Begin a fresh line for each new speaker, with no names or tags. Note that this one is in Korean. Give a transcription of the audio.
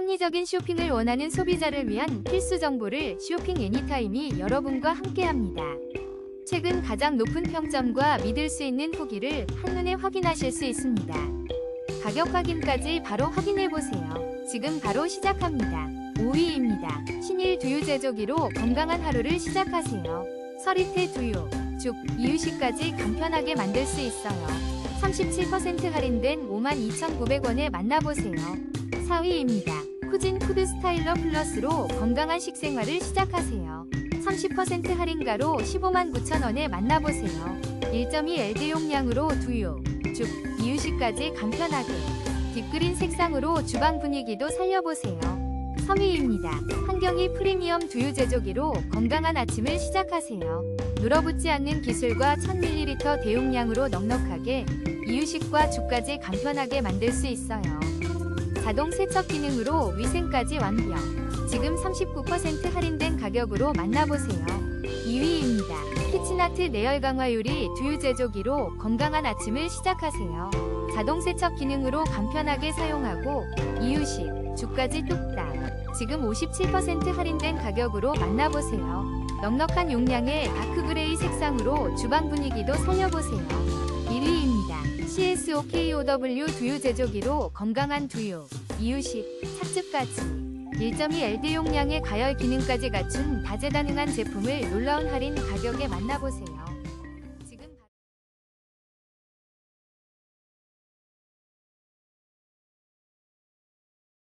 합리적인 쇼핑을 원하는 소비자를 위한 필수 정보를 쇼핑 애니타임이 여러분과 함께합니다. 최근 가장 높은 평점과 믿을 수 있는 후기를 한눈에 확인하실 수 있습니다. 가격 확인까지 바로 확인해 보세요. 지금 바로 시작합니다. 5위입니다. 신일 두유 제조기로 건강한 하루를 시작하세요. 서리태 두유, 죽, 이유식까지 간편하게 만들 수 있어요. 37% 할인된 52,900원에 만나보세요. 4위입니다. 쿠진 푸드 스타일러 플러스로 건강한 식생활을 시작하세요. 30% 할인가로 15만 9천원에 만나보세요. 1.2L 용량으로 두유, 죽, 이유식까지 간편하게 딥그린 색상으로 주방 분위기도 살려보세요. 3위입니다. 한경이 프리미엄 두유 제조기로 건강한 아침을 시작하세요. 눌어붙지 않는 기술과 1000ml 대용량으로 넉넉하게 이유식과 죽까지 간편하게 만들 수 있어요. 자동 세척 기능으로 위생까지 완벽. 지금 39% 할인된 가격으로 만나보세요. 2위입니다. 키친아트 내열 강화 유리 두유 제조기로 건강한 아침을 시작하세요. 자동 세척 기능으로 간편하게 사용하고 이유식, 죽까지 뚝딱. 지금 57% 할인된 가격으로 만나보세요. 넉넉한 용량의 다크그레이 색상으로 주방 분위기도 살려보세요. 1위입니다. CSOKOW 두유 제조기로 건강한 두유, 이유식, 착즙까지 1.2LD 용량의 가열 기능까지 갖춘 다재다능한 제품을 놀라운 할인 가격에 만나보세요.